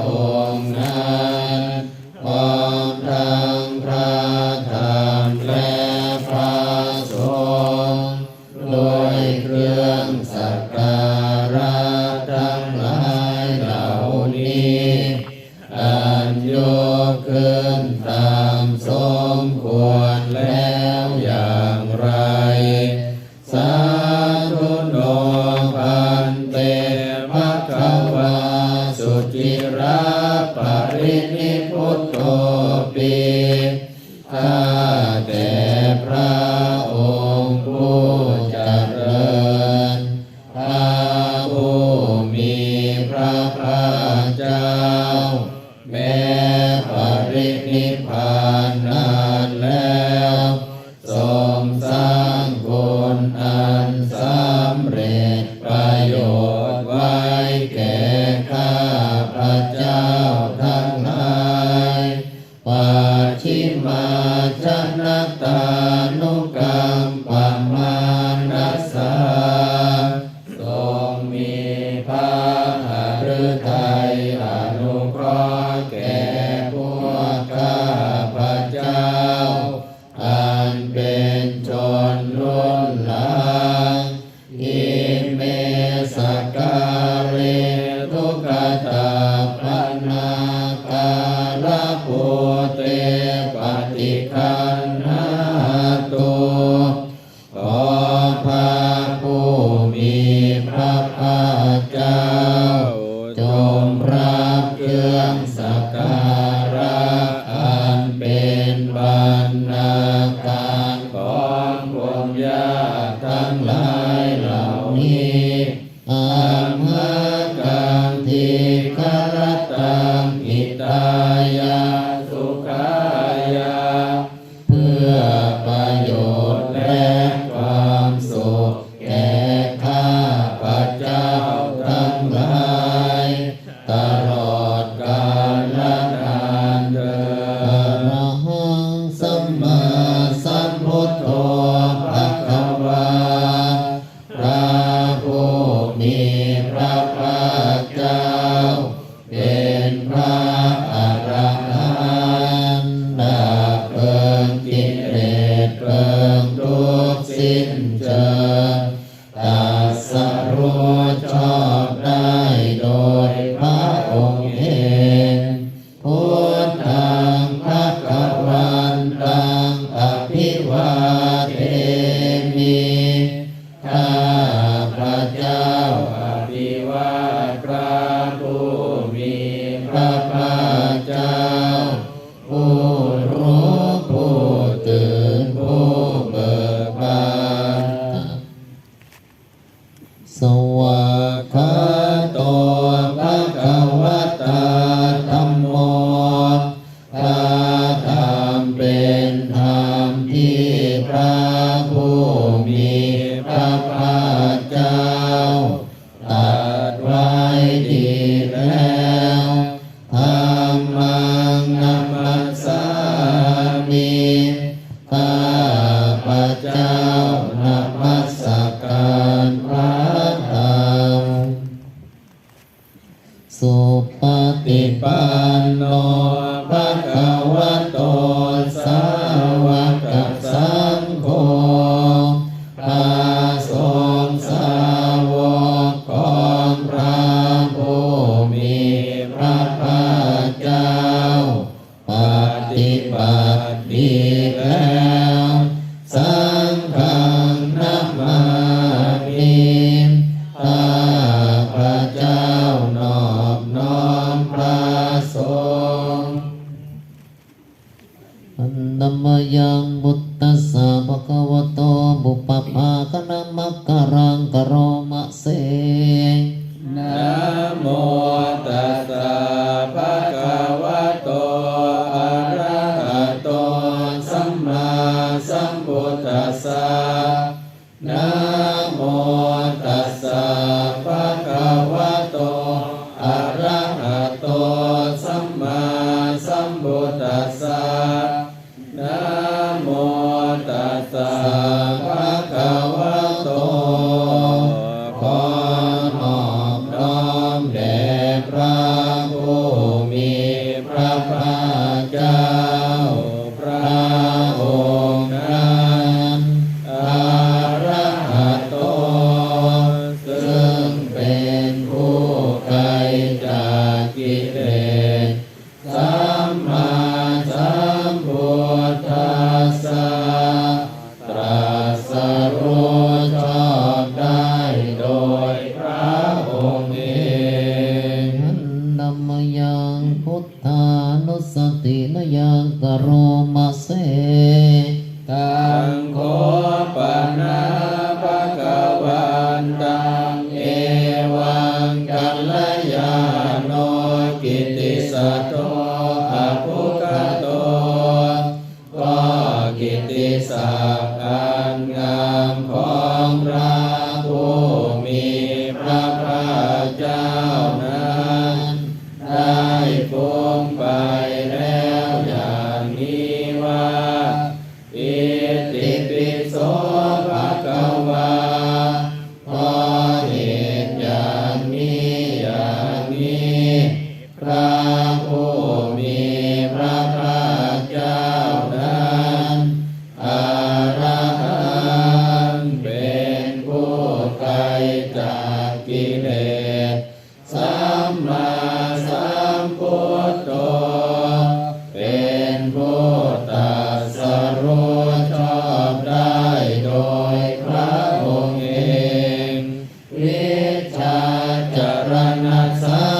อ อิ ส ที่ รัารณะสัม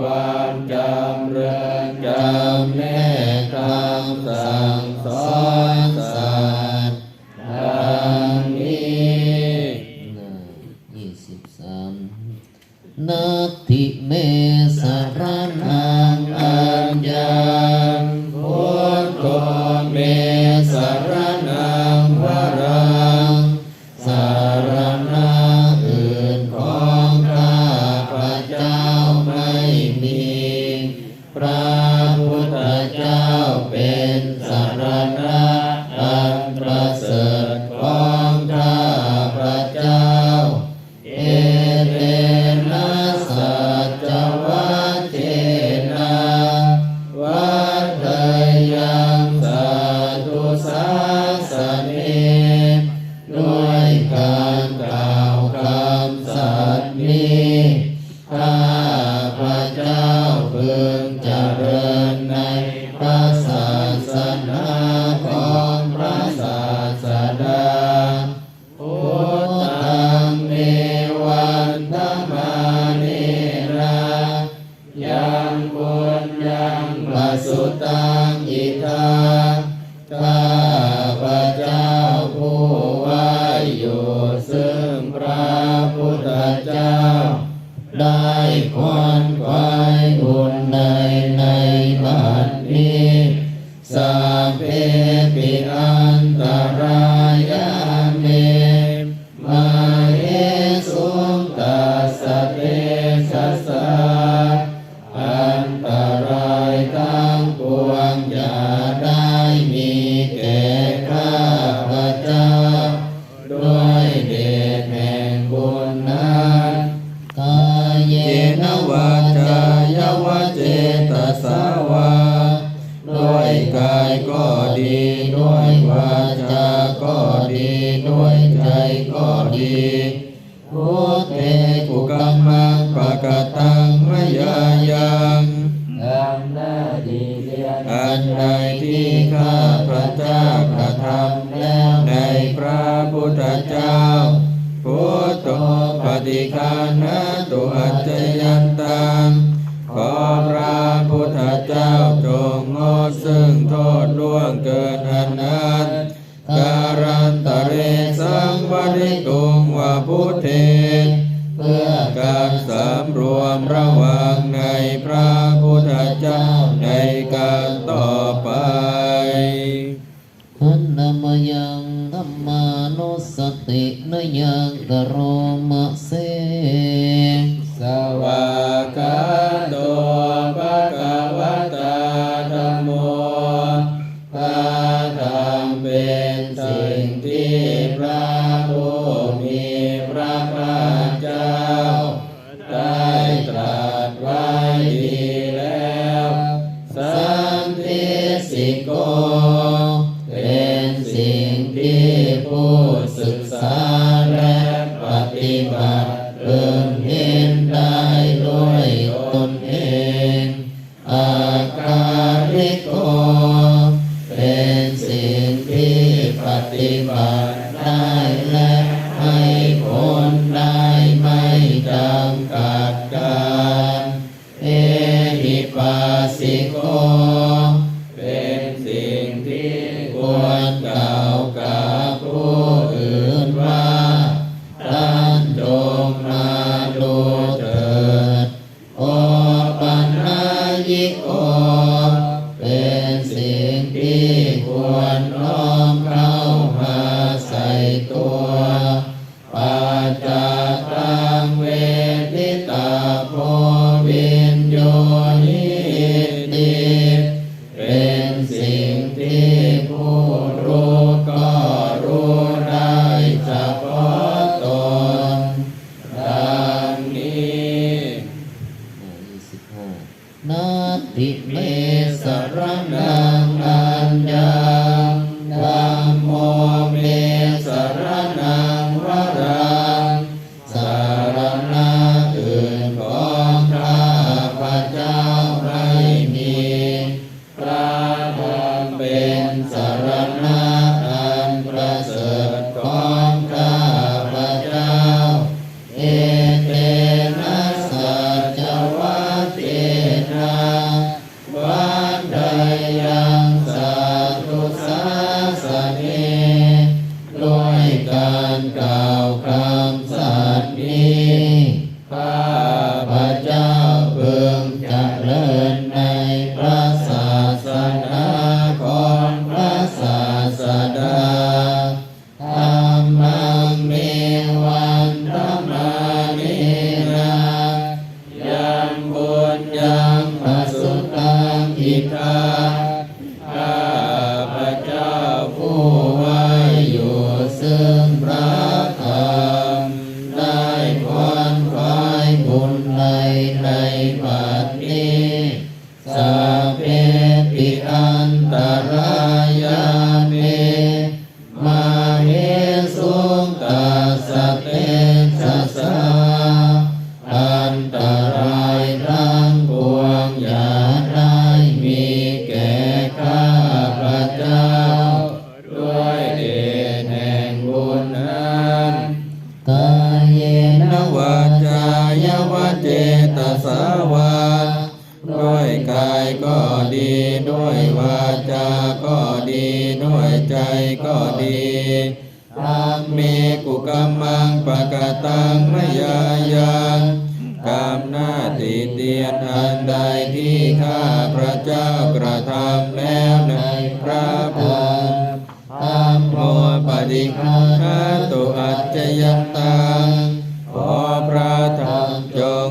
มี ตัสสาวาด้วยกายก็ดี ด้วยวาจาก็ดี ด้วยใจก็ดีพุทเตกุกัมมังปะกตังมยายังทำหน้าดีเลียนอันใดที่ข้าพระเจ้ากระทำแล้วในพระพุทธเจ้าพุทโธปฏิคานะตุอัจยัน เพื่อการสำรวมระวัง ที่ผู้ศึกษาและปฏิบัติ Oh.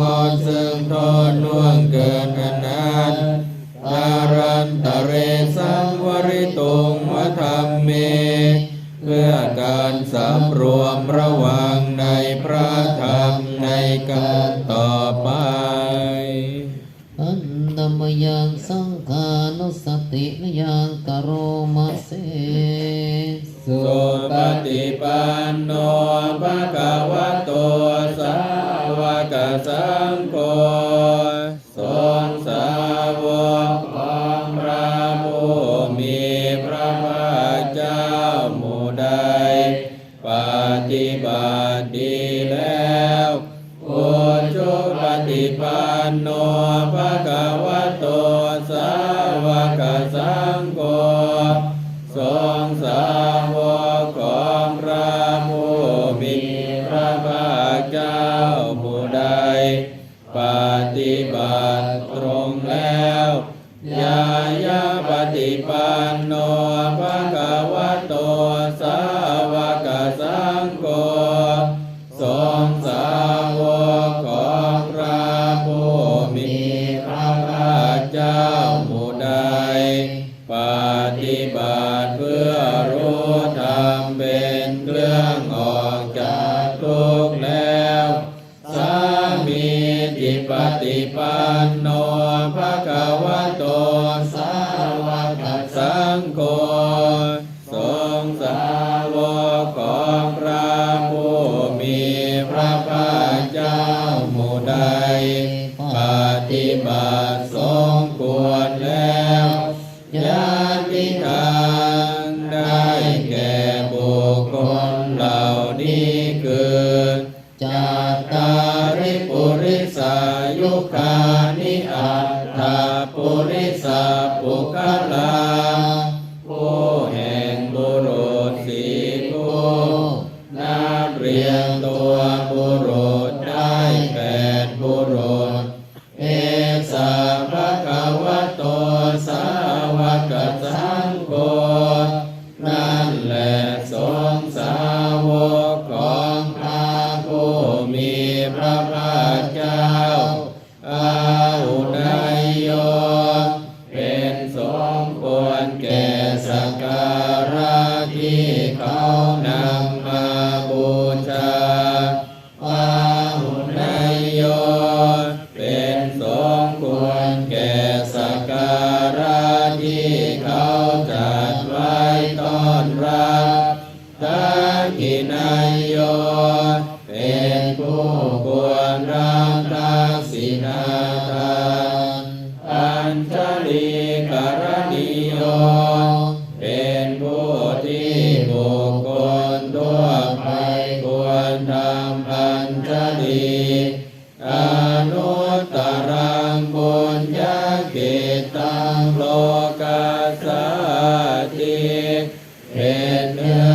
งอซึ่งโทษล่วงเกินกันนั้นตารันตเรสังวริตุงวธรรมเม เพื่อการสำรวมระวัง ฏิบัติดีแล้วโอชุปฏิปันโนภะคะวะโตสาวกสังโฆ ปฏิบัติเพื่อรู้ธรรมเป็นเครื่องออกจากทุกข์แล้ว สามีติปฏิปันโน กานิอัตตาปุริสา ติเป็เ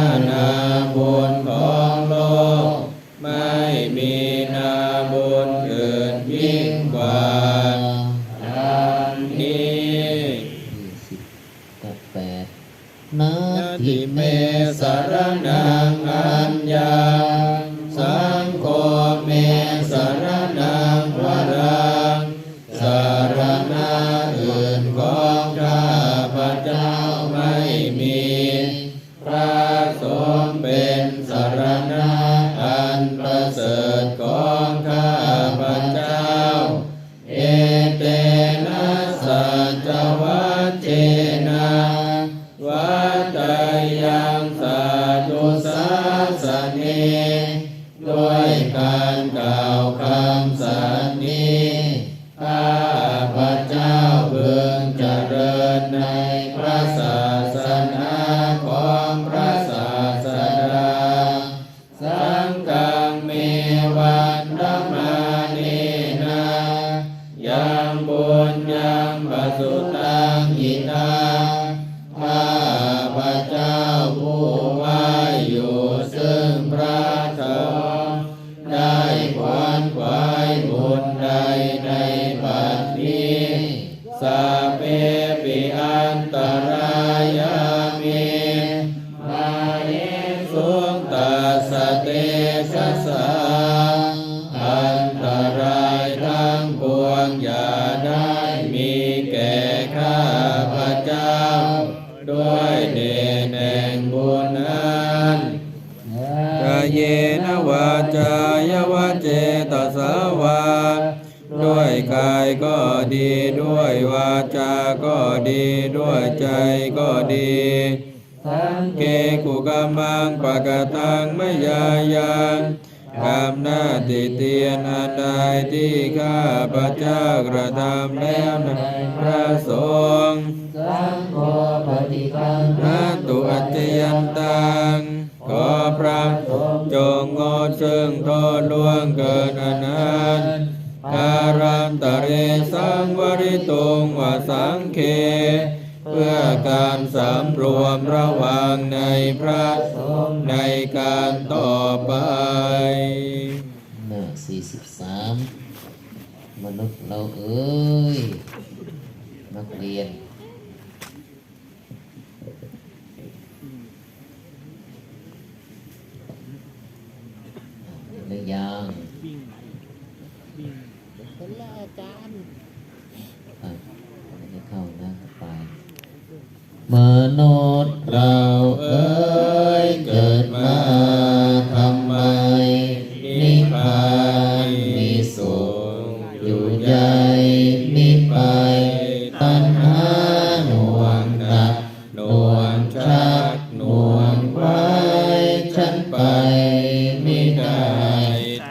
eterna. ได้ควานขวาย ก็ดีด้วยวาจาก็ดีด้วยใจก็ดีทั้งเกกุกามังปะกตังไมยายังทำหน้าติเตียนอันใดที่ข้าพระเจ้ากระทำแล้วในพระสงฆ์สังโฆปฏิปังนาตุอัจยันตังขอพระจงงดซึ่งโทษล่วงเกินอนันต์ารสังวริตุงวสังเค เพื่อการสำรวมระวังในพระสงฆ์ในการต่อไปหน้าสี่สิบสามมนุษย์เราเอ้ยนักเรียน